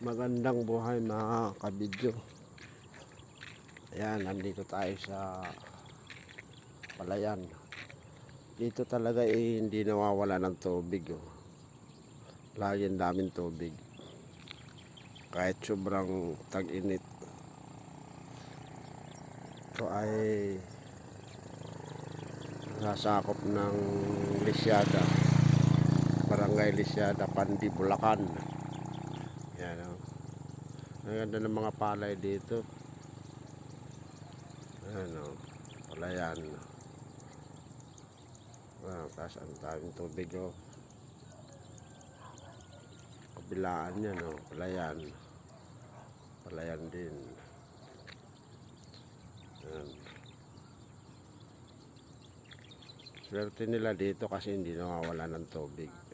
Magandang buhay mga kabidyo. Ayan, nandito tayo sa palayan. Dito talaga eh, hindi nawawala ng tubig. Oh. Lagi ang daming tubig. Kahit sobrang tag-init. Ito ay nasakop ng Lisyada. Barangay Lisyada, Pandi, Bulacan. Yan o. Ang ganda ng mga palay dito. Ayan o. Palayan. Ah, tapos ang daming tubig o. Kabilaan yan o. Palayan. Palayan din. Ayan. Swerte nila dito kasi hindi nawawala ng tubig.